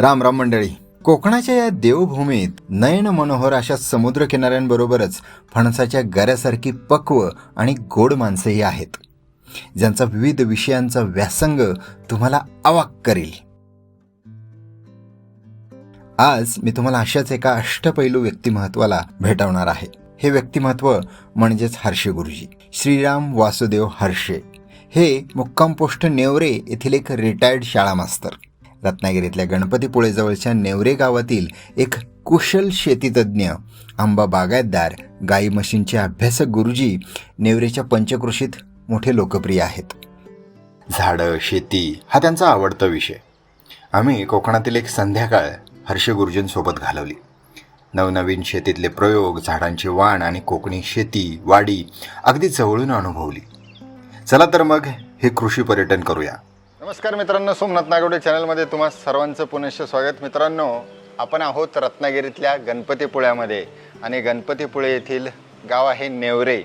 राम राम मंडळी. कोकणाच्या या देवभूमीत नयन मनोहर अशा समुद्र किनाऱ्यांबरोबरच फणसाच्या गऱ्यासारखी पक्व आणि गोड माणसंही आहेत. ज्यांचा विविध विषयांचा व्यासंग तुम्हाला अवाक करेल. आज मी तुम्हाला अशाच एका अष्टपैलू व्यक्तिमत्वाला भेटवणार आहे. हे व्यक्तिमत्व म्हणजेच हर्षे गुरुजी. श्रीराम वासुदेव हर्षे. हे मुक्काम पोस्ट नेवरे येथील एक रिटायर्ड शाळा मास्तर. रत्नागिरीतल्या गणपतीपुळेजवळच्या नेवरे गावातील एक कुशल शेतीतज्ञ आंबा बागायतदार गाई म्हशींचे अभ्यासक गुरुजी नेवरेच्या पंचकृषीत मोठे लोकप्रिय आहेत. झाडं शेती हा त्यांचा आवडता विषय. आम्ही कोकणातील एक संध्याकाळ हर्ष गुरुजींसोबत घालवली. नवनवीन शेतीतले प्रयोग झाडांची वाण आणि कोकणी शेती वाडी अगदी जवळून अनुभवली. चला तर मग हे कृषी पर्यटन करूया. नमस्कार मित्रांनो सोमनाथ नागवडे चॅनलमध्ये तुम्हा सर्वांचं पुनश्च स्वागत. मित्रांनो आपण आहोत रत्नागिरीतल्या गणपतीपुळ्यामध्ये आणि गणपतीपुळे येथील गाव आहे नेवरे.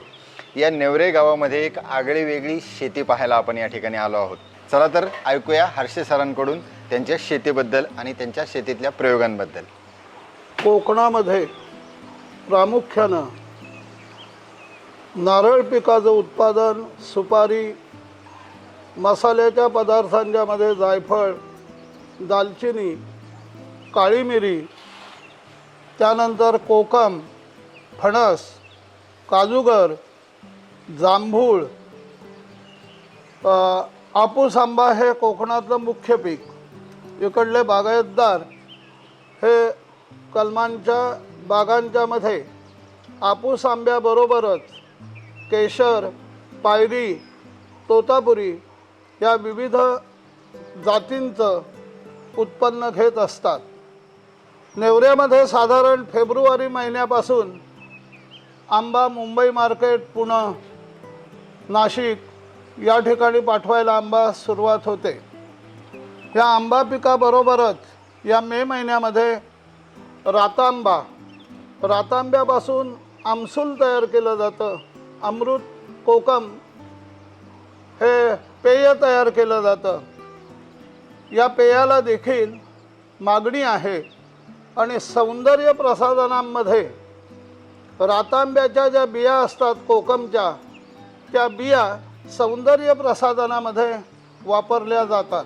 या नेवरे गावामध्ये एक आगळी वेगळी शेती पाहायला आपण या ठिकाणी आलो आहोत. चला तर ऐकूया हर्षे सरांकडून त्यांच्या शेतीबद्दल आणि त्यांच्या शेतीतल्या प्रयोगांबद्दल. कोकणामध्ये प्रामुख्यानं नारळ पिकाचं उत्पादन सुपारी मसाल्याच्या पदार्थांच्यामध्ये जायफळ दालचिनी काळी मिरी त्यानंतर कोकम फणस काजूगर जांभूळ आपूस आंबा हे कोकणातलं मुख्य पीक. इकडले बागायतदार हे कलमांच्या बागांच्यामध्ये आपूस आंब्याबरोबरच केशर पायरी तोतापुरी या विविध जातींचं उत्पन्न घेत असतात. नेवऱ्यामध्ये साधारण फेब्रुवारी महिन्यापासून आंबा मुंबई मार्केट पुणे नाशिक या ठिकाणी पाठवायला आंबा सुरुवात होते. या आंबा पिकाबरोबरच या मे महिन्यामध्ये रातांबा रातांब्यापासून आमसूल तयार केलं जातं. अमृत कोकम हे पेय तयार केलं जातं. या पेयाला देखील मागणी आहे आणि सौंदर्य प्रसाधनांमध्ये रातांब्याच्या ज्या बिया असतात कोकमच्या त्या बिया सौंदर्य प्रसाधनामध्ये वापरल्या जातात.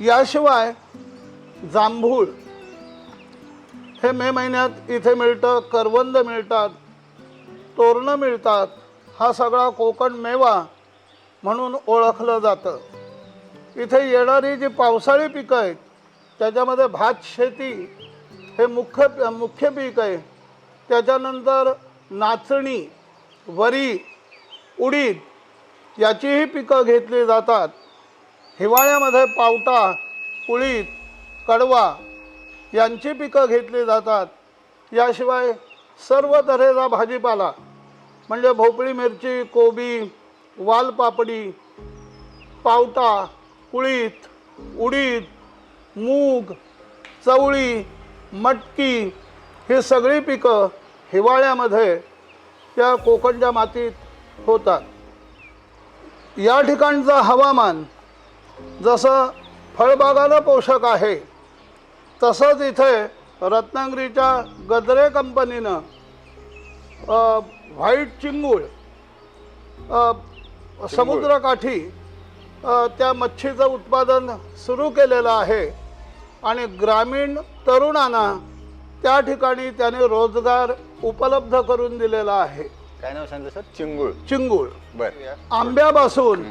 याशिवाय जांभूळ हे मे महिन्यात इथे मिळतं करवंद मिळतात तोरणं मिळतात हा सगळा कोकण मेवा म्हणून ओळखलं जातं. इथे येणारी जी पावसाळी पिकं आहेत त्याच्यामध्ये भात शेती हे मुख्य मुख्य पीक आहे. त्याच्यानंतर नाचणी वरी उडीद याचीही पिकं घेतली जातात. हिवाळ्यामध्ये पावटा उळीद कडवा यांची पिकं घेतली जातात. याशिवाय सर्व तऱ्हेचा भाजीपाला म्हणजे भोपळी मिरची कोबी वालपापडी पावटा कुळीत उडीद मूग चवळी मटकी ही सगळी पिकं हिवाळ्यामध्ये त्या कोकणच्या मातीत होतात. या ठिकाणचं हवामान जसं फळबागाला पोषक आहे तसंच इथे रत्नागिरीच्या गजरे कंपनीनं व्हाईट चिंगूळ समुद्रकाठी त्या मच्छीचं उत्पादन सुरू केलेलं आहे आणि ग्रामीण तरुणांना त्या ठिकाणी त्याने रोजगार उपलब्ध करून दिलेला आहे. काय नाव सांगितलं सर? चिंगूळ. चिंगूळ. बरं. आंब्यापासून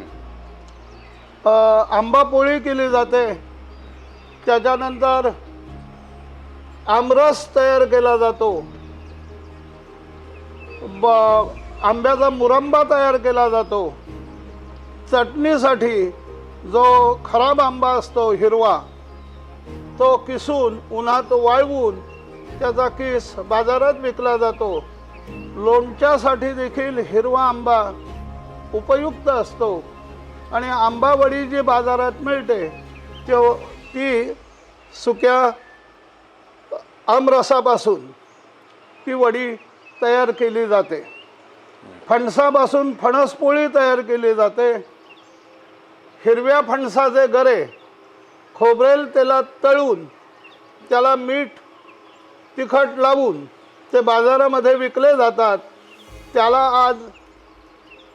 आंबा पोळी केली जाते. त्याच्यानंतर आमरस तयार केला जातो. ब आंब्याचा मुरंबा तयार केला जातो. चटणीसाठी जो खराब आंबा असतो हिरवा तो किसून उन्हात वाळवून त्याचा किस बाजारात विकला जातो. लोणच्यासाठी देखील हिरवा आंबा उपयुक्त असतो आणि आंबावडी जी बाजारात मिळते तो ती सुक्या आमरसापासून ती वडी तयार केली जाते. फणसापासून फणसपोळी तयार केली जाते. हिरव्या फणसाचे गरे खोबरेल तेलात तळून त्याला मीठ तिखट लावून ते बाजारामध्ये विकले जातात. त्याला आज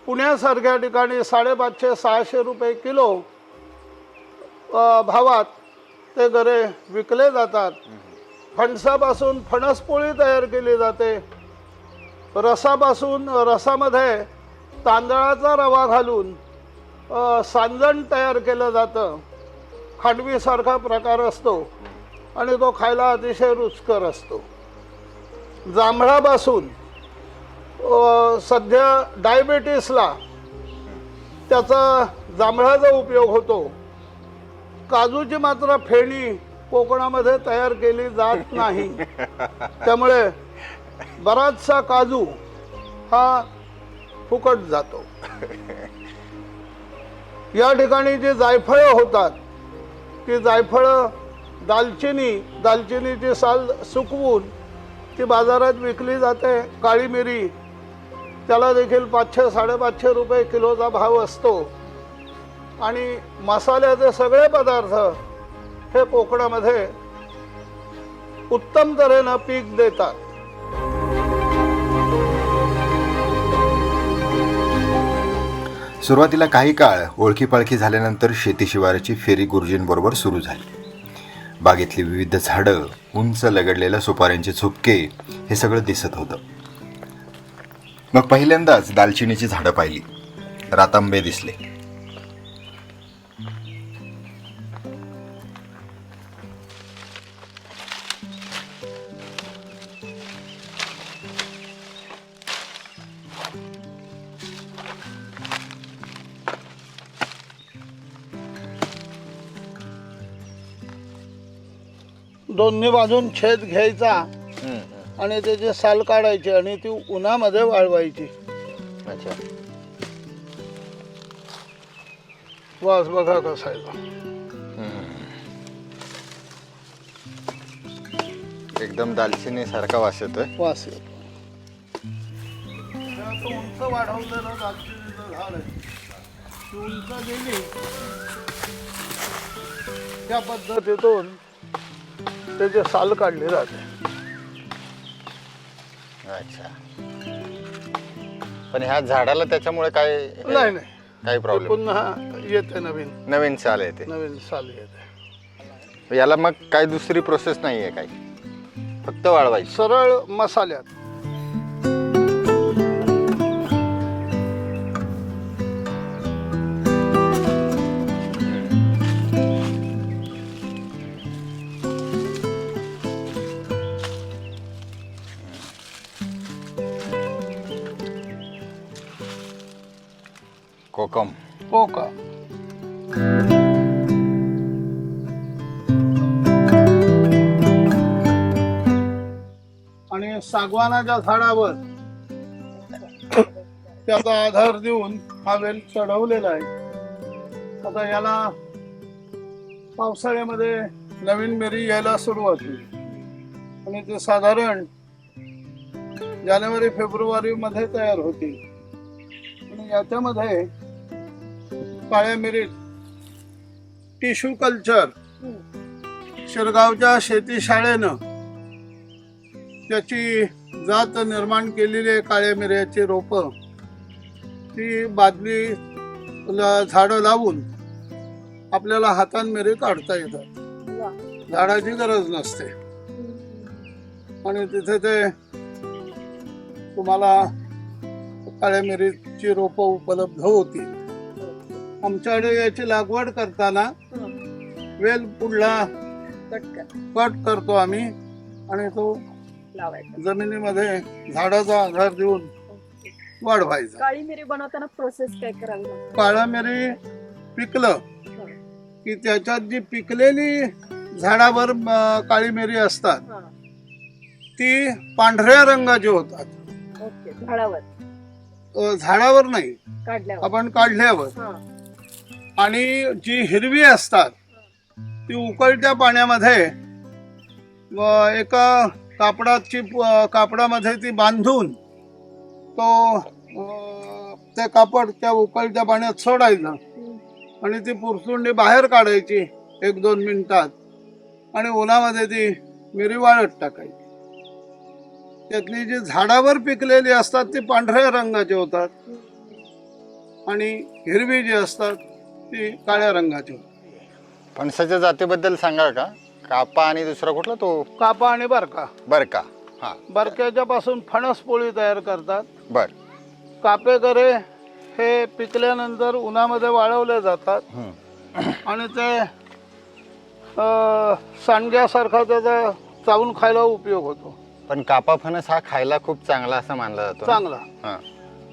पुण्यासारख्या ठिकाणी साडेपाचशे सहाशे रुपये किलो भावात ते गरे विकले जातात. फणसापासून फणसपोळी तयार केली जाते. रसापासून रसामध्ये तांदळाचा रवा घालून सांजण तयार केलं जातं. खांडवीसारखा प्रकार असतो आणि तो खायला अतिशय रुचकर असतो. जांभळापासून सध्या डायबेटीसला त्याचा जांभळाचा उपयोग होतो. काजूची मात्र फेणी कोकणामध्ये तयार केली जात नाही. त्यामुळे बराचसा काजू हा फुकट जातो. या ठिकाणी जी जायफळं होतात ती जायफळं दालचिनी दालचिनीची साल सुकवून ती बाजारात विकली जाते. काळी मिरी त्याला देखील पाचशे साडेपाचशे रुपये किलोचा भाव असतो. आणि मसाल्याचे सगळे पदार्थ हे कोकणामध्ये उत्तम तऱ्हेनं पीक देतात. सुरुवातीला काही काळ ओळखीपाळखी झाल्यानंतर शेती शिवाराची फेरी गुरुजींबरोबर सुरू झाली. बागेतली विविध झाडं उंच लगडलेल्या सुपाऱ्यांचे झुपके हे सगळं दिसत होतं. मग पहिल्यांदाच दालचिनीची झाडं पाहिली. रातांबे दिसले. दोन्ही बाजून छेद घ्यायचा आणि त्याची साल काढायची आणि ती उन्हामध्ये वाळवायची. अच्छा. वास बघा कसा आहे तो. एकदम दालचिनी सारखा वास येतोय. वास येतो. हे उंच वाढवलेलं दालचिनीचं झाड आहे. ती उंच गेली. त्या पद्धतीतून त्याची साल काढली जाते. अच्छा. पण ह्या झाडाला त्याच्यामुळे काय नाही नाही. काही ते प्रॉब्लेम पुन्हा येते नवीन. नवीन चाल येते. नवीन साल येते. याला मग काय दुसरी प्रोसेस नाही आहे काही. फक्त वाळवायची. सरळ मसाल्यात. कोकम हो आणि सागवानाच्या झाडावर त्याचा आधार देऊन हा वेल चढवलेला आहे. आता याला पावसाळ्यामध्ये नवीन मेरी यायला सुरुवात होईल. आणि ते साधारण जानेवारी फेब्रुवारी मध्ये तयार होतील. आणि याच्यामध्ये काळ्या मिरीत. Tissue culture. शिरगावच्या शेती शाळेनं त्याची जात निर्माण केलेली आहे काळ्या मिऱ्याची रोपं. ती बादली झाडं लावून आपल्याला हातान मिरी काढता येतात. झाडाची गरज नसते. आणि तिथे ते तुम्हाला काळ्या मिरीची रोपं उपलब्ध होतील. आमच्याकडे याची लागवड करताना वेल पुढला कट करतो आम्ही आणि तो जमिनीमध्ये झाडाचा आधार देऊन वाढवायचा. काळी मिरी बनवताना प्रोसेस काय करावी काळा मिरी पिकलं की त्याच्यात जी पिकलेली झाडावर काळी मिरी असतात ती पांढऱ्या रंगाची होतात. झाडावर. झाडावर नाही आपण काढल्यावर. आणि जी हिरवी असतात ती उकळत्या पाण्यामध्ये एका कापडाची कापडामध्ये ती बांधून तो ते कापड त्या उकळत्या पाण्यात सोडायचं. आणि ती पुरसुंडी बाहेर काढायची एक दोन मिनिटात. आणि उन्हामध्ये ती मिरी वाळत टाकायची. त्यातली जी झाडावर पिकलेली असतात ती पांढऱ्या रंगाची होतात. आणि हिरवी जी असतात ती काळ्या रंगाची. होतात फणसाच्या जातीबद्दल सांगा का? कापा आणि दुसरा कुठला? तो कापा आणि बरका. बरका. हां. बरक्याच्या पासून फणस पोळी तयार करतात. बर. कापेगरे हे पिकल्यानंतर उन्हामध्ये वाळवले जातात. आणि ते अ, सांडग्यासारखा त्याचा चावून खायला उपयोग होतो. पण कापा फणस हा खायला खूप चांगला असा मानला जातो चांगला. हां.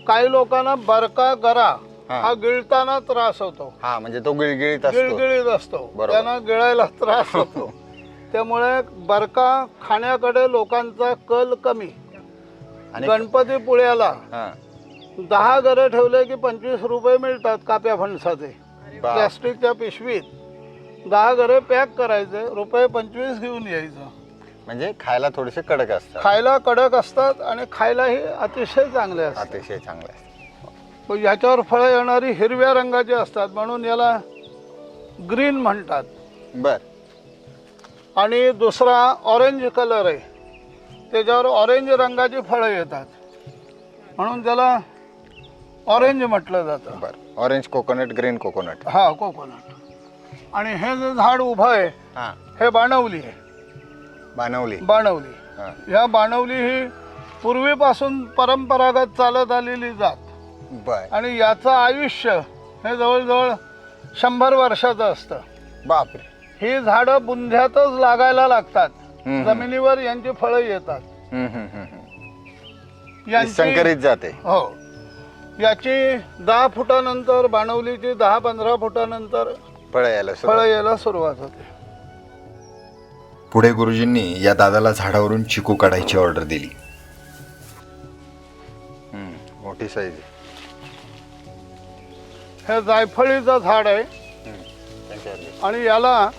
काही लोकांना बरका गरा हा. गिळताना त्रास होतो. हा म्हणजे तो गिळगिळीत असतो. गिळगिळीत असतो. बरोबर. त्यांना गिळायला त्रास होतो. त्यामुळे बरका खाण्याकडे लोकांचा कल कमी. आणि गणपती पुळ्याला हां. दहा घरं ठेवले की पंचवीस रुपये मिळतात काप्या फणसाचे. प्लॅस्टिकच्या पिशवीत. दहा घरे पॅक करायचे रुपये पंचवीस घेऊन यायचं. म्हणजे खायला थोडेसे कडक असतात. खायला कडक असतात आणि खायलाही अतिशय चांगले असतात. अतिशय चांगले असतात. याच्यावर फळं येणारी हिरव्या रंगाची असतात म्हणून याला ग्रीन म्हणतात. बर. आणि दुसरा ऑरेंज कलर आहे. त्याच्यावर ऑरेंज रंगाची फळं येतात. म्हणून त्याला ऑरेंज म्हटलं जातं. बर. Orange coconut green coconut. हा कोकोनट. आणि हे जे झाड उभं आहे हां. हे बाणवली आहे. बाणवली. बाणवली. हां. ह्या बाणवली ही पूर्वीपासून परंपरागत चालत आलेली जात. बर. आणि याचं आयुष्य हे जवळजवळ शंभर वर्षाचं असतं. बापरे. ही झाडं बुंध्यातच लागायला लागतात. हम्म. जमिनीवर यांची फळं येतात. हम्म, हम्म, हम्म, हम्म. ती यांची संकरित जाते. हो. याची दहा फुटानंतर बाणवलीची दहा पंधरा फुटानंतर फळं यायला फळं सुरुवात. यायला सुरुवात होते. पुढे गुरुजींनी या दादाला झाडावरून चिकू काढायची ऑर्डर दिली. हम्म, मोठी साईज हे जायफळीचं झाड आहे. आणि याला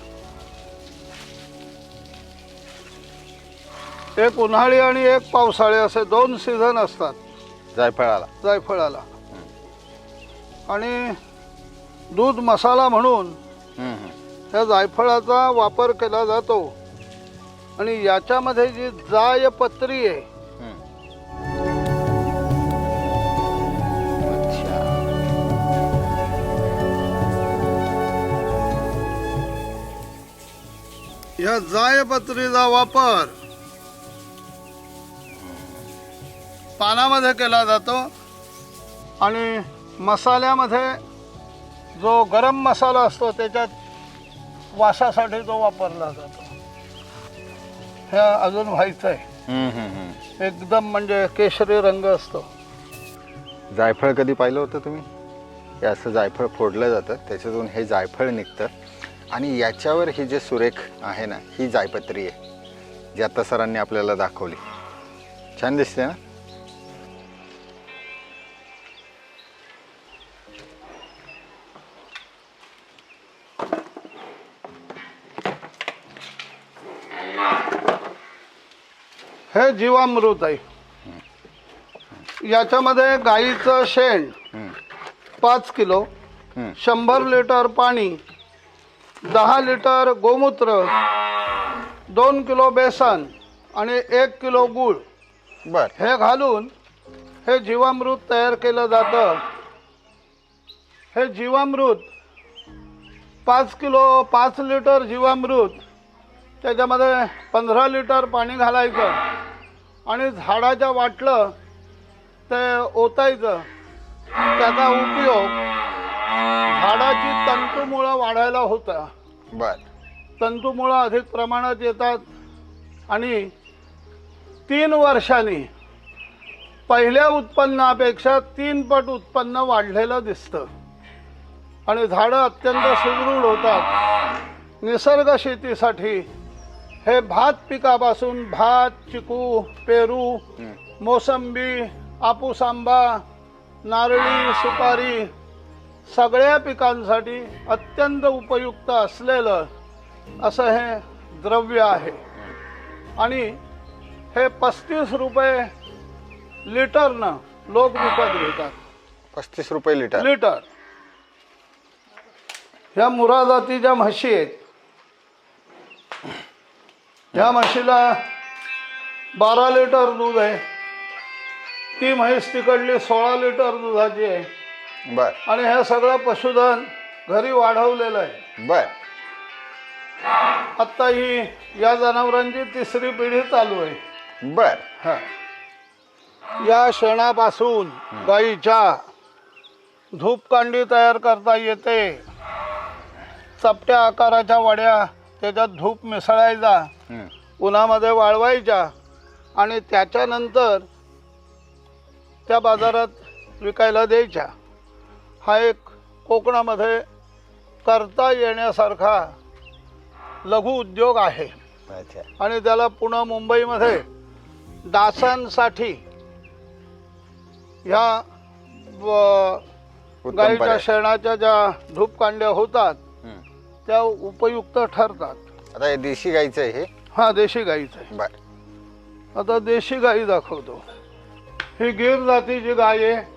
एक उन्हाळी आणि एक पावसाळी असे दोन सीझन असतात. जायफळाला. जायफळाला. आणि दूध मसाला म्हणून हम्म, हम्म. या जायफळाचा वापर केला जातो. आणि याच्यामध्ये जी जायपत्री आहे या जायपत्रीचा वापर पानामध्ये केला जातो आणि मसाल्यामध्ये जो गरम मसाला असतो त्याच्यात वासासाठी तो वापरला जातो. हे अजून व्हायचं आहे. एकदम म्हणजे केशरी रंग असतो. जायफळ कधी पाहिलं होतं तुम्ही? हे असं जायफळ फोडलं जातं त्याच्यातून हे जायफळ निघतं. आणि याच्यावर ही जे सुरेख आहे ना ही जायपत्री आहे जी आता सरांनी आपल्याला दाखवली. छान दिसते ना? हे जीवामृत आहे. याच्यामध्ये गाईचं शेण पाच किलो. शंभर लिटर पाणी दहा लिटर गोमूत्र दोन किलो बेसन आणि एक किलो गूळ. बर. हे घालून हे जीवामृत तयार केलं जातं. हे जीवामृत पाच किलो पाच लिटर जीवामृत त्याच्यामध्ये पंधरा लिटर पाणी घालायचं आणि झाडाच्या वाटलं ते ओतायचं. त्याचा उपयोग झाडाची तंतुमुळं वाढायला होता. बर. तंतुमुळं अधिक प्रमाणात येतात. आणि तीन वर्षांनी पहिल्या उत्पन्नापेक्षा तीन पट उत्पन्न वाढलेलं दिसतं. आणि झाडं अत्यंत सुदृढ होतात. निसर्ग शेतीसाठी हे भात पिकापासून भात चिकू पेरू मोसंबी आपूस आंबा नारळी सुपारी सगळ्या पिकांसाठी अत्यंत उपयुक्त असलेलं असं हे द्रव्य आहे. आणि हे पस्तीस रुपये लिटरनं लोक विकत घेतात. पस्तीस रुपये लिटर. लिटर. ह्या मुरा जातीच्या म्हशी आहेत ह्या म्हशीला बारा लिटर दूध आहे. ती म्हैस तिकडली सोळा लिटर दुधाची आहे. बर. आणि हे सगळं पशुधन घरी वाढवलेलं आहे. बर. आत्ता ही या जनावरांची तिसरी पिढी चालू आहे. बर. हा. या शेणापासून गाईच्या धूपकांडी तयार करता येते. चपट्या आकाराच्या वड्या त्याच्यात धूप मिसळायचा. उन्हामध्ये वाळवायच्या. आणि त्याच्यानंतर त्या बाजारात विकायला द्यायच्या. हा एक कोकणामध्ये करता येण्यासारखा लघु उद्योग आहे. आणि त्याला पुणे मुंबईमध्ये डासांसाठी ह्या गाईच्या. शेणाच्या ज्या धूपकांड्या होतात. त्या उपयुक्त ठरतात. आता हे देशी गाईचं आहे हे? हा देशी गाईचं आहे. बर. आता देशी गाई दाखवतो. ही गिर जातीची गाय आहे.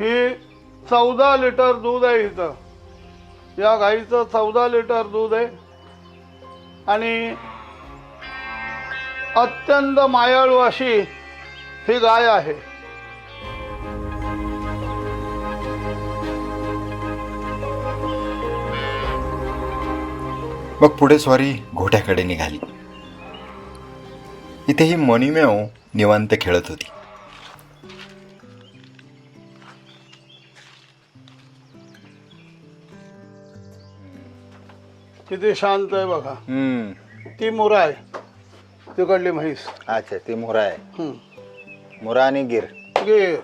ही चौदा लिटर दूध आहे इथं. या गाईचं चौदा लिटर दूध आहे. आणि अत्यंत मायाळू अशी ही गाय आहे. मग पुढे स्वारी घोट्याकडे निघाली. इथे ही मणिमेव निवांत खेळत होती. किती शांत आहे बघा. हम्म. ती मुरा आहे तिकडली म्हैस. अच्छा ती मोरा आहे हं. मोरा आणि गिर. गिर.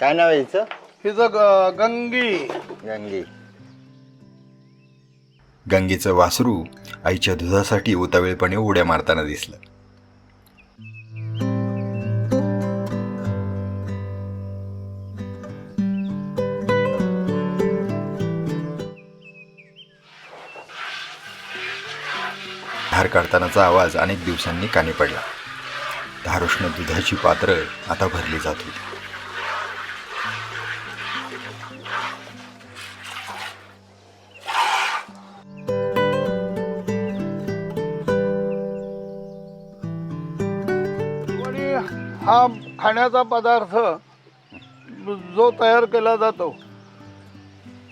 काय नाव आहे हिचं? हिचं ग- गंगी. गंगी. गंगेचं वासरू आईच्या दुधासाठी उतावीळपणे उड्या मारताना दिसलं. धार काढतानाचा आवाज अनेक दिवसांनी कानी पडला. धारुष्ण दुधाची पात्र आता भरली जात होती हा खाण्याचा पदार्थ जो तयार केला जातो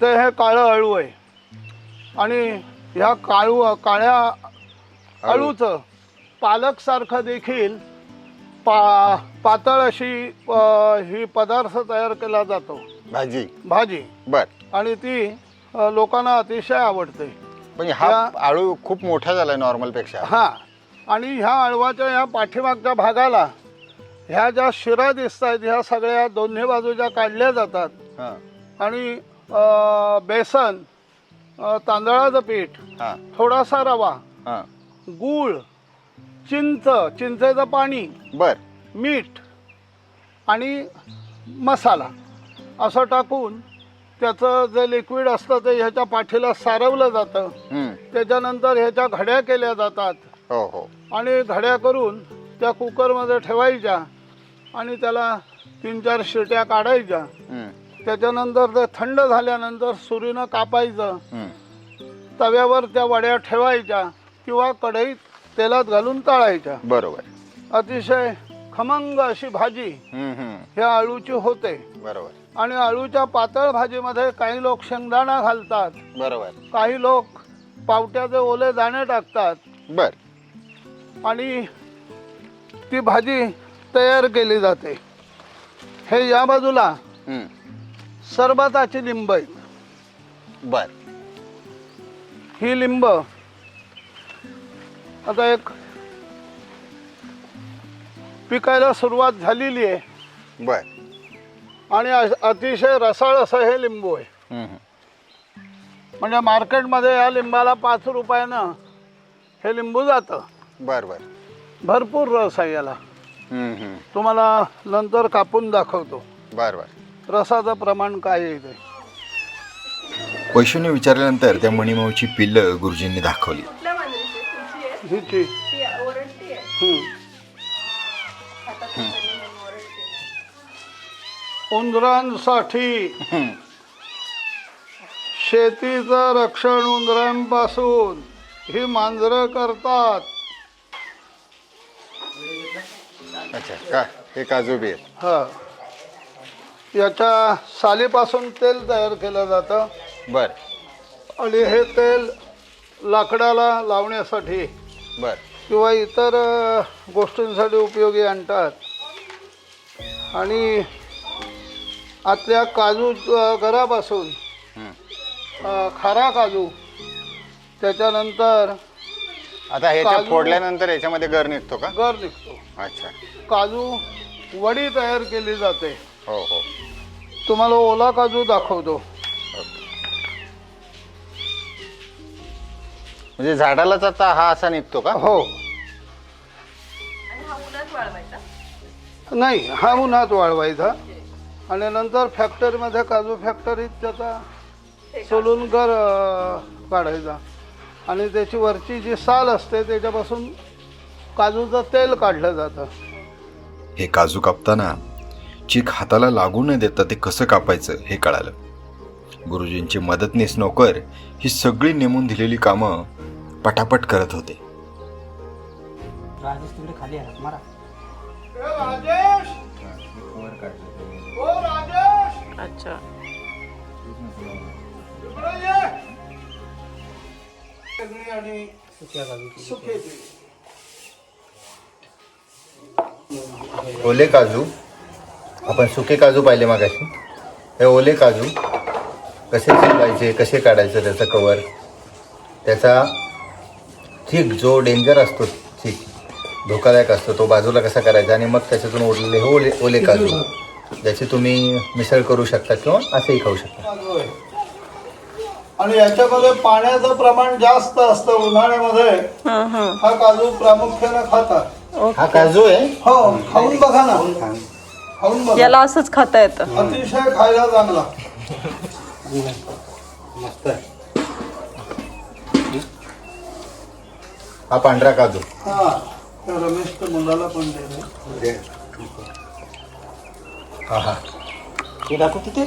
ते हे काळं अळू आहे. आणि ह्या काळू काळ्या अळूचं पालकसारखं देखील पा पातळ अशी अ, ही पदार्थ तयार केला जातो. भाजी. भाजी. बर. आणि ती अ, लोकांना अतिशय आवडते. पण हा या- आळू खूप मोठा झालाय नॉर्मलपेक्षा हा. आणि ह्या अळवाच्या ह्या पाठीमागच्या भागाला ह्या ज्या शिरा दिसत आहेत ह्या सगळ्या दोन्ही बाजूच्या काढल्या जातात. हा. आणि अ, बेसन अ, तांदळाचं पीठ हा. थोडासा रवा हा. गूळ चिंच चिंचेचं पाणी बर. मीठ आणि मसाला असं टाकून त्याचं जे लिक्विड असतं ते ह्याच्या पाठीला सारवलं जातं. त्याच्यानंतर ह्याच्या घड्या केल्या जातात. हो हो. आणि घड्या करून त्या कुकरमध्ये ठेवायच्या आणि त्याला तीन चार शिट्या काढायच्या. त्याच्यानंतर ते थंड झाल्यानंतर सुरीनं कापायचं. तव्यावर त्या वड्या ठेवायच्या. किंवा कढईत तेलात घालून तळायच्या. बरोबर. अतिशय खमंग अशी भाजी हम्म, हम्म. ह्या अळूची होते. बरोबर. आणि अळूच्या पातळ भाजीमध्ये काही लोक शेंगदाणा घालतात. बरोबर. काही लोक पावट्याचे ओले दाणे टाकतात. बर. आणि ती भाजी तयार केली जाते. हे या बाजूला हम्म. सरबताची लिंब बर. ही लिंब आता एक पिकायला सुरुवात झालेली आहे. बर. आणि अ- अतिशय रसाळ असं हे लिंबू आहे. म्हणजे मार्केटमध्ये या लिंबाला पाच रुपयानं हे लिंबू जातं. बर बर. भरपूर रस आहे याला. तुम्हाला नंतर कापून दाखवतो. बर बर. रसाचं प्रमाण काय आहे ते? वैशूने विचारल्यानंतर त्या मणिमाऊची पिल्लं गुरुजींनी दाखवली. हिची ती ओरडती आहे. हं. हातात पकडली म्हणून ओरडते उंदरांसाठी शेतीचं रक्षण उंदरांपासून ही मांजरं करतात. अच्छा का? हे काजू बी आहेत. हा. याच्या सालीपासून तेल तयार केलं जातं. बर. आणि हे तेल लाकडाला लावण्यासाठी बर. किंवा इतर गोष्टींसाठी उपयोगी आणतात. आणि आतल्या काजू. अ, खारा काजू त्याच्यानंतर आता ह्याच्या काजू- फोडल्यानंतर याच्यामध्ये गर निघतो का? गर निघतो. अच्छा. काजू वडी तयार केली जाते. हो हो. तुम्हाला ओला काजू दाखवतो. म्हणजे झाडालाच आता हा असा निघतो का? हो. आणि हा उन्हात वाळवायचा? नाही हा उन्हात वाळवायचा. आणि नंतर फॅक्टरीमध्ये काजू फॅक्टरीत त्याचा सोलून गर अ, काढायचा. आणि त्याची वरची जी साल असते त्याच्यापासून काजूचं तेल काढलं जातं. हे काजू कापताना चीक हाताला लागू न देता ते कसं कापायचं हे कळालं. गुरुजींचे मदतनीस नोकर ही सगळी नेमून दिलेली कामं पटापट करत होते. राजेश तिकडे खाली आहे. मारा. राजेश! ओ राजेश! अच्छा. इकडे ये. सगळी आणि सुक्या काजूची सुकेची ओले काजू. आपण सुके काजू पाहिले मागाशी. हे ओले काजू कसे शिजवायचे कसे काढायचं त्याचं कवर त्याचा ठीक जो डेंजर असतो ठीक. धोकादायक असतो तो बाजूला कसा करायचा आणि मग त्याच्यातून उरलेले हे ओले ओले काजू ज्याची तुम्ही मिसळ करू शकता किंवा असेही खाऊ शकता. आणि याच्यामध्ये पाण्याचं प्रमाण जास्त असतं उन्हाळ्यामध्ये. हा काजू प्रामुख्याने खातात. हा काजू आहे? हो खाऊन बघा ना. खाऊन बघा. याला असंच खाता येतं. अतिशय खायला चांगला. मस्त आहे. हा पांढरा काजू. हा त्या रमेशच्या मुलाला पण दे. हा दाखव तिथे.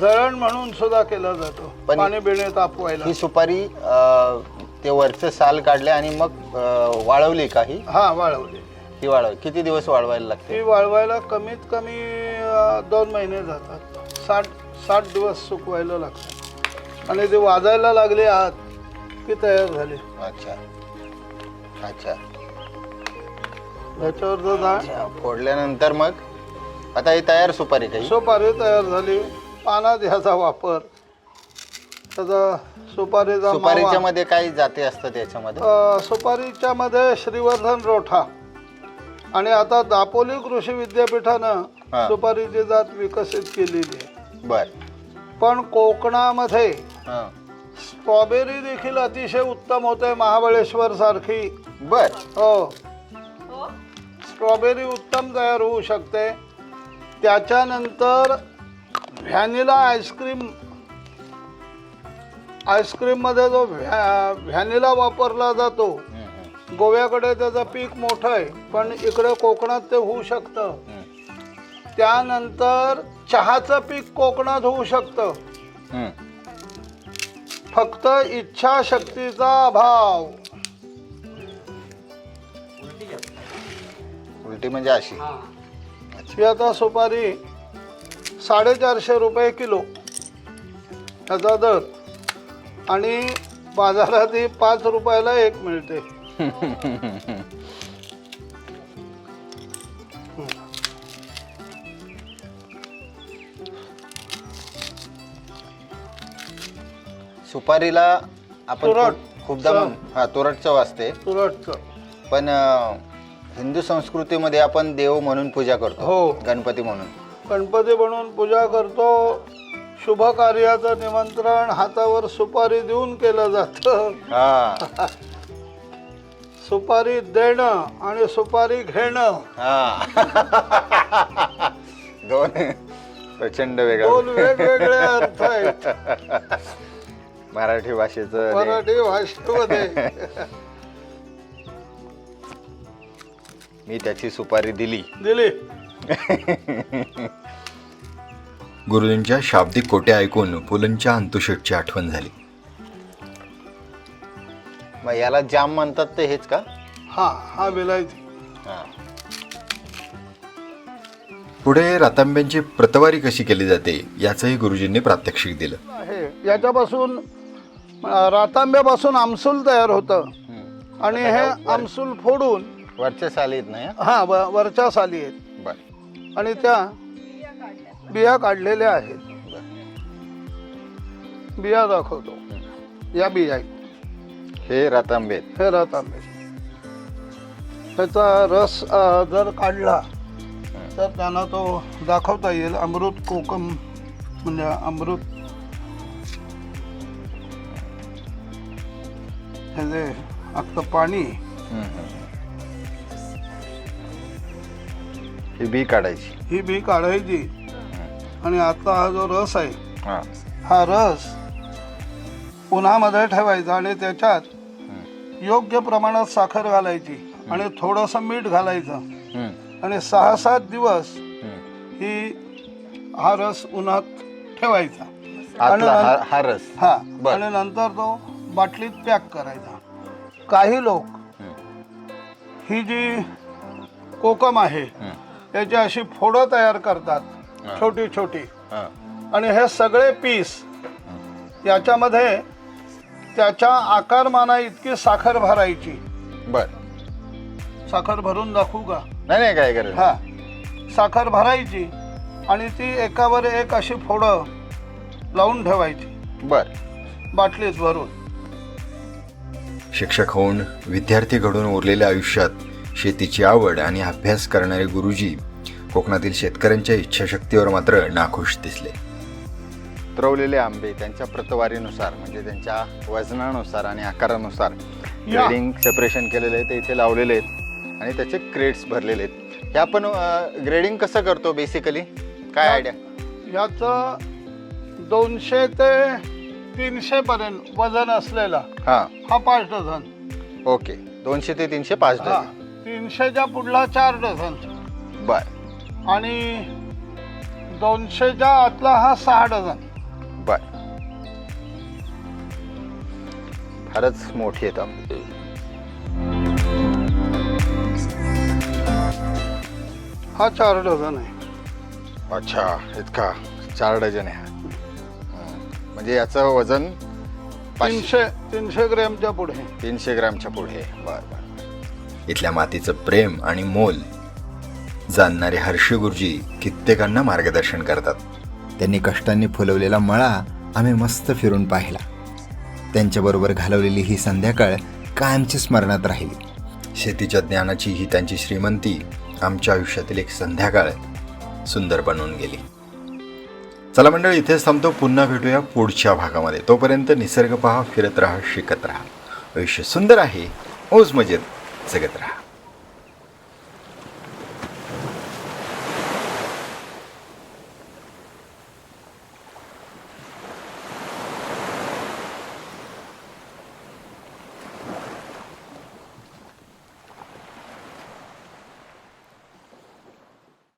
जळण म्हणून सुद्धा केलं जातो. पण- पाणी बिणे तापवायला. ही सुपारी अं, ते वरचं साल काढले आणि मग अं, वाळवली का ही? हा वाळवली. ही वाळव किती दिवस वाळवायला लागते? ती वाळवायला कमीत कमी अं, दोन महिने जातात. साठ साठ दिवस सुकवायला लागतात. आणि ती वाजायला लागली आत की तयार झाली. अच्छा. अच्छा. याच्यावर जो अच्छा, फोडल्यानंतर मग? आता ही तयार सुपारी काही सुपारी तयार झाली. पानात ह्याचा वापर. त्याचा सुपारीचा सुपारीच्या. मध्ये काही जाती असतात याच्यामध्ये अ, सुपारीच्या मध्ये श्रीवर्धन रोठा. आणि आता दापोली कृषी विद्यापीठानं हा. सुपारीची जात विकसित केलेली आहे. बर. पण कोकणामध्ये हं. स्ट्रॉबेरी देखील अतिशय उत्तम होते महाबळेश्वर सारखी. बर. हो. हो. स्ट्रॉबेरी उत्तम तयार होऊ शकते. त्याच्यानंतर व्हॅनिला आईस्क्रीम आईस्क्रीममध्ये जो व्हॅ व्हॅनिला वापरला जातो गोव्याकडे त्याचं पीक मोठं आहे पण इकडे कोकणात ते होऊ शकतं. त्यानंतर चहाचं पीक कोकणात होऊ शकतं. फक्त इच्छाशक्तीचा अभाव. उलटी म्हणजे अशी. हा. आता सुपारी साडेचारशे रुपये किलो. याचा दर. आणि बाजारात ही पाच रुपयाला एक मिळते सुपारीला आपण तुरट. खूप- खूपदा चव. म्हण हा तुरट चव असते तुरटचं पण अं, हिंदू संस्कृतीमध्ये आपण देव म्हणून पूजा करतो हो. गणपती म्हणून गणपती म्हणून पूजा करतो शुभ कार्याचं निमंत्रण हातावर सुपारी देऊन केलं जातं. हा. सुपारी देणं आणि सुपारी घेणं. हा. दोन प्रचंड वेगळा. दोन वेगवेगळे अर्थ आहेत. मराठी भाषेचं मराठी भाषेमध्ये. मी त्याची सुपारी दिली. दिली. गुरुजींच्या शाब्दिक कोट्या ऐकून पुलंच्या अंतुशेटची आठवण झाली. मग याला जाम म्हणतात ते हेच का? हा हा विलायती हा. पुढे रातांब्यांची प्रतवारी कशी केली जाते याचंही गुरुजींनी प्रात्यक्षिक दिलं. आहे. याच्यापासून अं, रातांब्यापासून आमसूल तयार होतं. आणि हे आमसूल फोडून वरच्या सालीत नाही हा? हा व- वरच्या साली आहेत. बर. आणि त्या बिया काढलेल्या आहेत. बिया दाखवतो. या बिया आहेत. हे रतांबेत हे रातांबे त्याचा रस जर काढला तर त्यांना तो दाखवता येईल. अमृत कोकम म्हणजे अमृत. हे जे आता पाणी. ही बी काढायची. ही बी काढायची. आणि आता हा जो रस आहे हा. हा रस उन्हामध्ये ठेवायचा आणि त्याच्यात योग्य प्रमाणात साखर घालायची आणि थोडंसं मीठ घालायचं. हम्म, आणि सहा सात दिवस हम्म. ही हा रस उन्हात ठेवायचा. आणि आतला हा हा रस. हा. बर. आणि नंतर तो बाटलीत पॅक करायचा. काही लोक ही जी कोकम आहे हम्म. त्याची अशी फोडं तयार करतात. छोटी छोटी. हा. आणि हे सगळे पीस याच्यामध्ये त्याच्या आकारमाना इतकी साखर भरायची. बर. साखर भरून दाखवू का? नाही नाही काय करेल हा. साखर भरायची आणि ती एकावर एक अशी फोडं लावून ठेवायची. बर. बाटलीत भरून. शिक्षक होऊन विद्यार्थी घडून उरलेल्या आयुष्यात शेतीची आवड आणि अभ्यास करणारे गुरुजी कोकणातील शेतकऱ्यांच्या इच्छाशक्तीवर मात्र नाखुश दिसले. उतरवलेले आंबे त्यांच्या प्रतवारीनुसार म्हणजे त्यांच्या वजनानुसार आणि आकारानुसार. ग्रेडिंग सेपरेशन केलेले आहे ते इथे लावलेले आहेत आणि त्याचे क्रेट्स भरलेले आहेत. हे आपण ग्रेडिंग कसं करतो बेसिकली काय आयडिया याचं दोनशे ते तीनशे पर्यंत वजन असलेला हां. हा पाच डझन. ओके. दोनशे ते तीनशे पाच डझन. तीनशेच्या पुढला चार डझन. बर. आणि दोनशेच्या आतला हा सहा डझन. बर फारच मोठी आहेत आंबे हा चार डझन आहे. अच्छा इतका. चार डझन आहे. हा. म्हणजे याचं वजन पाचशे तीनशे तीनशे ग्रॅमच्या पुढे. तीनशे ग्रॅमच्या पुढे. बर बर इथल्या मातीचं प्रेम आणि मोल जाणणारे हर्षी गुरुजी कित्येकांना मार्गदर्शन करतात. त्यांनी कष्टांनी फुलवलेला मळा आम्ही मस्त फिरून पाहिला. त्यांच्याबरोबर घालवलेली ही संध्याकाळ कायमची स्मरणात राहिली. शेतीच्या ज्ञानाची ही त्यांची श्रीमंती आमच्या आयुष्यातील एक संध्याकाळ सुंदर बनवून गेली. चला मंडळ इथेच थांबतो. पुन्हा भेटूया पुढच्या भागामध्ये. तोपर्यंत निसर्ग पहा फिरत राहा शिकत राहा. आयुष्य सुंदर आहे ओज मजेत जगत राहा.